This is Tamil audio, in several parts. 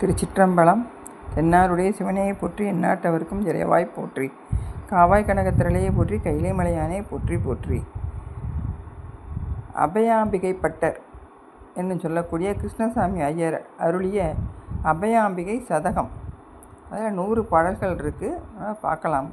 திருச்சிற்றம்பலம். தென்னாருடைய சிவனையை போற்றி எந்நாட்டவர்க்கும் இறைவாய் போற்றி. காவாய் கனகத்திரளையை போற்றி கைலை மலையானே போற்றி போற்றி. அபயாம்பிகை பட்டர் என்று சொல்லக்கூடிய கிருஷ்ணசாமி ஐயர் அருளிய அபயாம்பிகை சதகம். அதில் நூறு பாடல்கள் இருக்குது பார்க்கலாம்.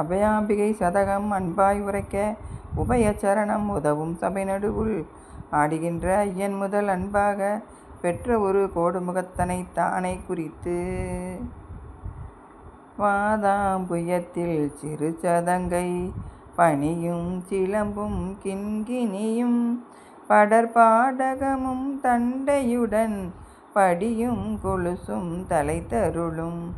அபயாம்பிகை சதகம் அன்பாய் உரைக்க உபயச்சரணம் உதவும் சபை நடுவுள் ஆடுகின்ற ஐயன் முதல் அன்பாக பெற்ற ஒரு கோடுமுகத்தனை தானே குறித்து. வாதாம்புயத்தில் சிறு சதங்கை பனியும் சிலம்பும் கிண்கிணியும் படற்பாடகமும் தண்டையுடன் படியும் கொலுசும் தலை தருளும்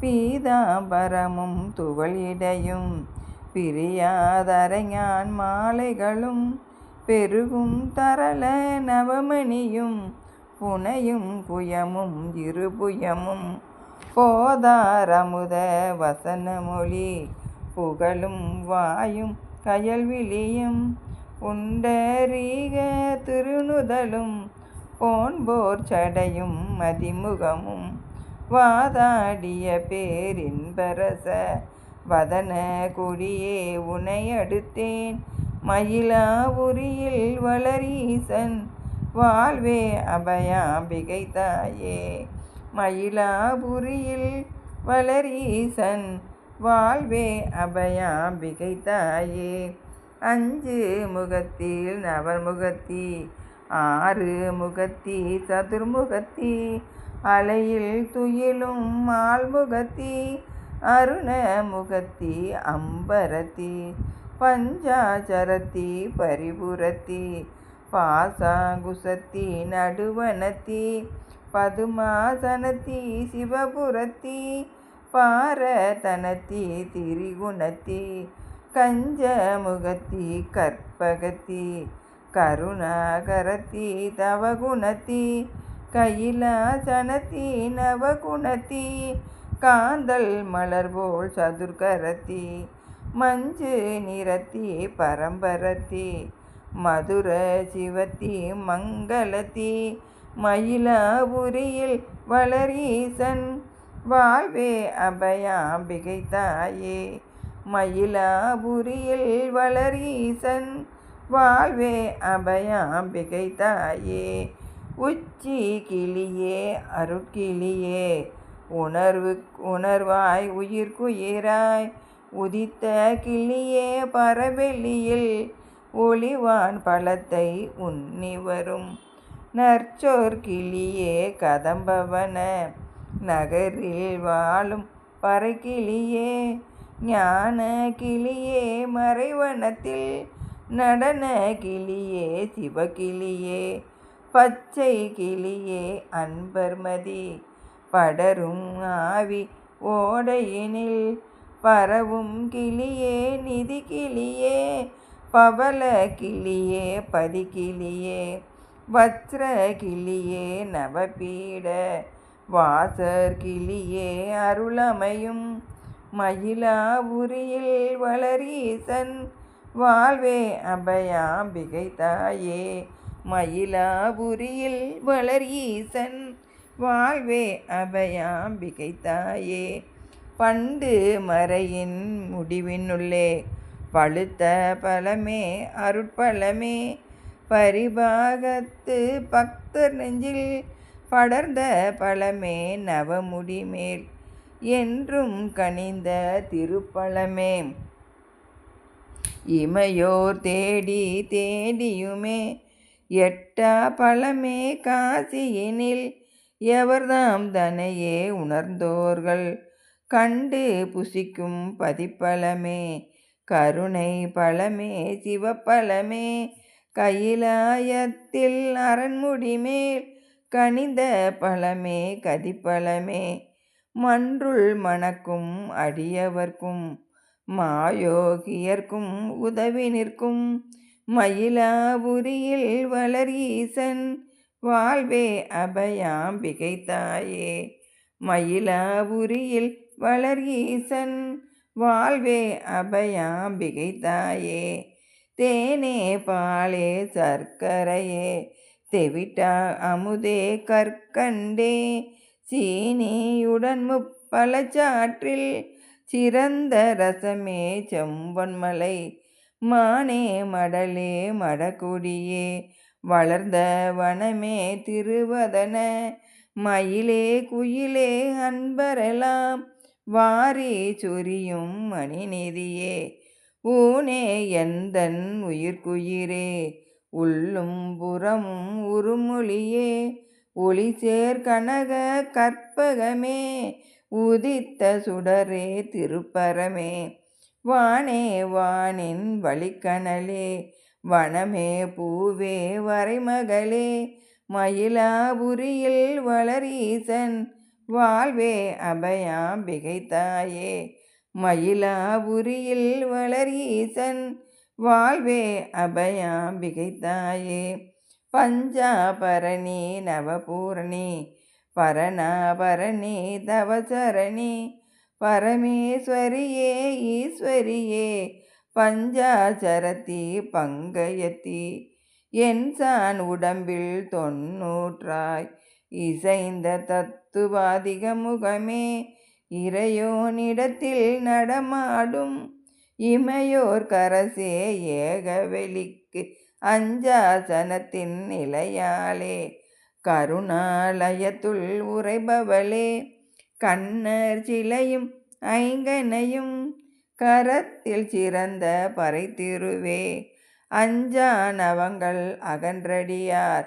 பீதாம்பரமும் துவளிடையும் பிரியாதரைஞான் மாலைகளும் பெருகும் தரள நவமணியும் புனையும் புயமும் இருபுயமும் போதாரமுத வசனமொழி புகழும் வாயும் கயல்விழியும் உண்டரீக திருநுதலும் போன்போர் சடையும் மதிமுகமும். வாதாடிய பேரின்பரச வதன கொடியே உனை அடுத்தேன். மயிலாபுரியில் வளரீசன். வாழ்வே அபயாம்பிகை தாயே. மயிலாபுரியில் வளரீசன். வாழ்வே அபயாம்பிகை தாயே. அஞ்சு முகத்தில் நவர்முகத்தி ஆறு முகத்தி சதுர்முகத்தி அலையில் துயிலும் மால்முகத்தி அருண முகத்தி அம்பரத்தி. பஞ்சாச்சரத்தி பரிபுரத்தி பாசாங்குசத்தி நடுவனத்தி பதுமாசனத்தி சிவபுரத்தி பாரதனத்தி திரிகுணத்தி கஞ்சமுகத்தி கற்பகத்தி கருணாகரத்தி தவகுணத்தி கையிலாசனத்தி நவகுணத்தி காந்தல் மலர்போல் சதுர்கரத்தி மஞ்சு நிறத்தி பரம்பரத்தி மதுர சிவத்தி மங்களத்தி மயிலாபுரியில் வளரீசன் வாழ்வே அபயாம்பிகை தாயே மயிலாபுரியில் வளரீசன் வாழ்வே அபயாம்பிகை தாயே. உச்சி கிளியே அருட்கிளியே உணர்வு உணர்வாய் உயிர்க்குயிராய் உதித்த கிளியே பரவெளியில் ஒளிவான் பழத்தை உண்ணி வரும் நற்சோர் கிளியே கதம்பவன நகரில் வாழும் பறைக்கிளியே ஞான கிளியே மறைவனத்தில் நடன கிளியே சிவகிளியே பச்சை கிளியே அன்பர்மதி படரும் ஆவி ஓடையினில் பரவும் கிளியே நிதி கிளியே பவள கிளியே பதிகிளியே வத்ர கிளியே நவபீட வாசர் கிளியே அருளமையும் மயிலாபுரியில் வளரீசன் வாழ்வே அபயாம்பிகை தாயே மயிலாபுரியில் வளரீசன் வாழ்வே அபயாம்பிகை தாயே. பண்டு மறையின் முடிவினுள்ளே பழுத்த பழமே அருட்பழமே. பரிபாகத்து பக்தர் நெஞ்சில் படர்ந்த பழமே நவமுடி மேல் என்றும் கனிந்த திருப்பழமே. இமையோர் தேடி தேடியுமே எட்டா பழமே காசியினில் எவர்தாம் தனையே உணர்ந்தோர்கள். கண்டு புசிக்கும் பதிப்பழமே. கருணை பழமே சிவப்பழமே. கையிலாயத்தில் அரண்முடிமேல் கனிந்த பழமே கதிப்பழமே. மன்றுள் மணக்கும் அடியவர்க்கும் மாயோகியர்க்கும் உதவி நிற்கும். மயிலாபுரியில் வளரீசன் வாழ்வே அபயாம்பிகை தாயே. மயிலாபுரியில் வளரீசன் வாழ்வே அபயாம்பிகை தாயே. தேனே பாலே சர்க்கரையே. தெவிட்டா அமுதே கற்கண்டே. சீனியுடன் முப்பலச்சாற்றில் சிறந்த ரசமே செம்பொன்மலை மானே மடலே மடக்குடியே. வளர்ந்த வனமே திருவதன. மயிலே குயிலே அன்பரெலாம். வாரி சொரியும் மணிநிதியே ஊனே எந்தன் உயிர்க்குயிரே உள்ளும் புறமும் உருமொழியே ஒளி சேர் கனக கற்பகமே உதித்த சுடரே திருப்பரமே. வானே வானின் வழிக்கணலே வனமே பூவே வரைமகளே மயிலாபுரியில் வளரீசன் வாழ்வே அபயாம்பிகை தாயே மயிலாபுரியில் வளரீசன் வாழ்வே அபயாம்பிகை தாயே பஞ்சாபரணி நவபூரணி பரணாபரணி தவசரணி பரமேஸ்வரியே ஈஸ்வரியே. பஞ்சாச்சரத்தி பங்கயத்தி என் சான் உடம்பில் தொன்னூற்றாய். இசைந்த தத்துவாதிக முகமே இறையோனிடத்தில் நடமாடும். இமையோர் கரசே ஏகவெளிக்கு அஞ்சாசனத்தின் நிலையாலே. கருணாலயத்துள் உரைபவளே கண்ணர் சிலையும் ஐங்கனையும் கரத்தில் சிறந்த பறைத்திருவே. அஞ்சானவங்கள் அகன்றடியார்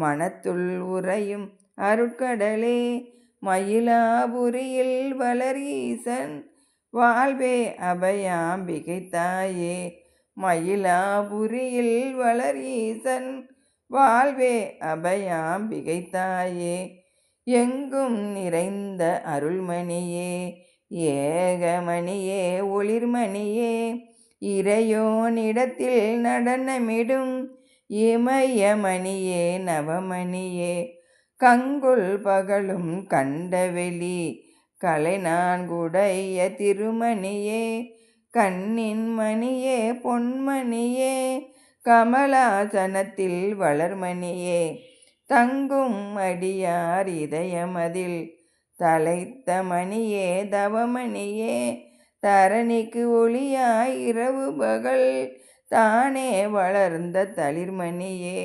மனத்துள் உறையும் அருட்கடலே மயிலாபுரியில் வளரீசன் வாழ்வே அபயாம்பிகை தாயே. மயிலாபுரியில் வளரீசன் வாழ்வே அபயாம்பிகை தாயே. எங்கும் நிறைந்த அருள்மணியே ஏகமணியே ஒளிர்மணியே இறையோனிடத்தில் நடனமிடும் இமயமணியே நவமணியே. கங்குல் பகலும் கண்டவெளி கலைநான்குடைய திருமணியே கண்ணின் மணியே பொன்மணியே கமலாசனத்தில் வளர்மணியே தங்கும் அடியார் இதயமதில் தலைத்த மணியே தவமணியே தரணிக்கு ஒளியாய் இரவு பகல் தானே வளர்ந்த தளிர்மணியே.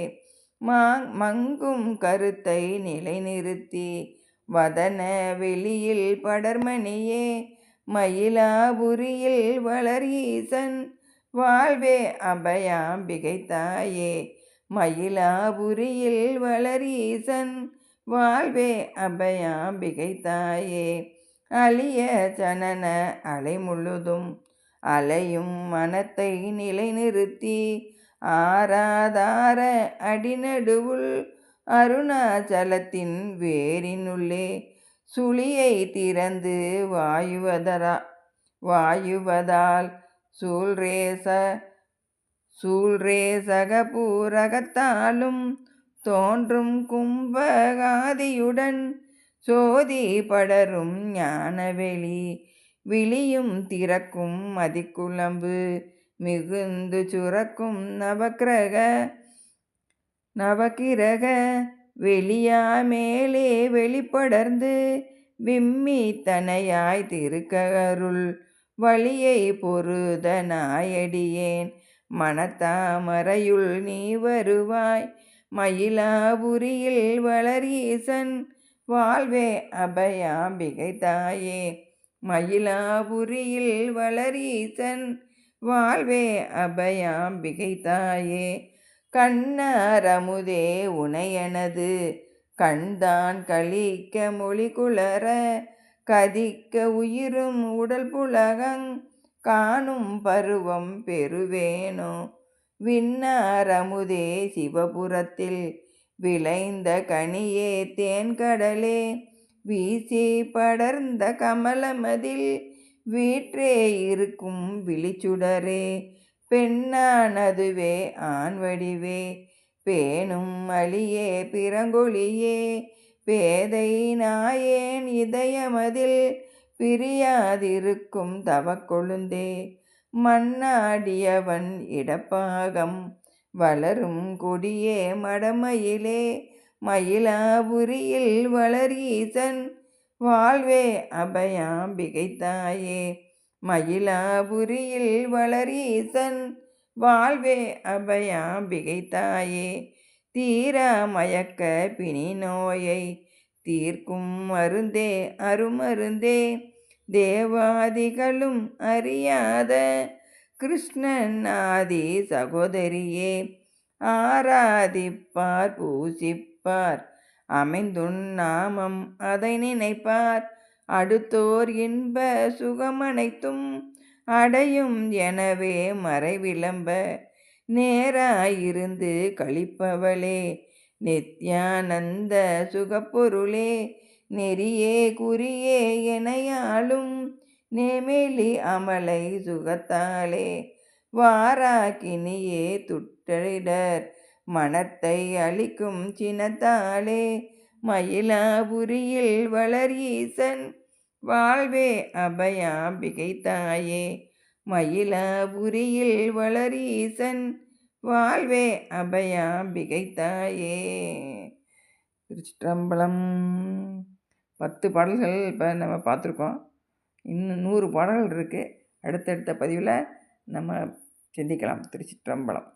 மங்கும் கருத்தை நிலைநிறுத்தி வதன வெளியில் படர்மணியே மயிலாபுரியில் வளர் ஈசன் வாழ்வே அபயாம்பிகை தாயே மயிலாபுரியில் வளர் ஈசன் வாழ்வே அபயாம்பிகை தாயே. அழிய சனன அலை முழுதும் அலையும் மனத்தை நிலைநிறுத்தி ஆராதார அடிநடுவுள் அருணாச்சலத்தின் வேரினுள்ளே சுழியை திறந்து வாயுவதரா வாயுவதால் சூழ்ரேச சூழ்ரேசகபூரகத்தாலும் தோன்றும் கும்பகாதியுடன் சோதி படரும் ஞானவெளி விழியும் திறக்கும் மதிக்குழம்பு மிகுந்து சுரக்கும் நவக்கிரக நவக்கிரக வெளியா மேலே வெளிப்படர்ந்து விம்மி தனையாய் திருக்கருள் வழியை பொருத நாயடியேன். மனத்தாமரையுள் நீ வருவாய் மயிலாபுரியில் வளரீசன் வாழ்வே அபயாம்பிகை தாயே. மயிலாபுரியில் வளரீசன் வாழ்வே அபயாம்பிகை தாயே கண்ணரமுதே உனையனது. கண்தான் கழிக்க மொழி குளர. கதிக்க உயிரும் உடல் புலகங் காணும் பருவம் பெறுவேனோ. விண்ணரமுதே சிவபுரத்தில். விளைந்த கனியே தேன்கடலே வீசி படர்ந்த கமலமதில். வீற்றே இருக்கும் விழிச்சுடரே பெண்ணானதுவே ஆண் வடிவே. பேணும் அழியே பிறங்கொழியே பேதை நாயேன் இதயமதில் பிரியாதிருக்கும் தவக்கொழுந்தே. மண்ணாடியவன் இடப்பாகம் வளரும் கொடியே மடமயிலே. மயிலாபுரியில் வளர் ஈசன் வாழ்வே அபயாம்பிகை தாயே மயிலாபுரியில் வளரீசன் வாழ்வே அபயாம்பிகை தாயே தீரா மயக்க பிணி நோயை தீர்க்கும் மருந்தே அருமருந்தே. தேவாதிகளும் அறியாத கிருஷ்ணன் ஆதி சகோதரியே ஆராதிப்பார் பூசிப்பார். அமைந்துன் நாமம் அதை நினைப்பார். அடுத்தோர் இன்ப சுகமனைத்தும் அடையும் எனவே மறைவிளம்ப நேராயிருந்து கழிப்பவளே நித்யானந்த சுகப்பொருளே நெறியே குறியே எனையாளும் நேமேலி அமலை சுகத்தாலே வாராக்கினியே துட்டரிடர் மனத்தை அளிக்கும் சினத்தாலே மயிலாபுரியில் வளர் ஈசன். வாழ்வே அபயாம்பிகை தாயே மயிலாபுரியில் வளர் ஈசன். வாழ்வே அபயாம்பிகை தாயே. திருச்சிற்றம்பலம். பத்து பாடல்கள் இப்போ நம்ம பார்த்துருக்கோம். இன்னும் நூறு பாடல்கள் இருக்குது அடுத்தடுத்த பதிவில் நம்ம சிந்திக்கலாம். திருச்சிற்றம்பலம்.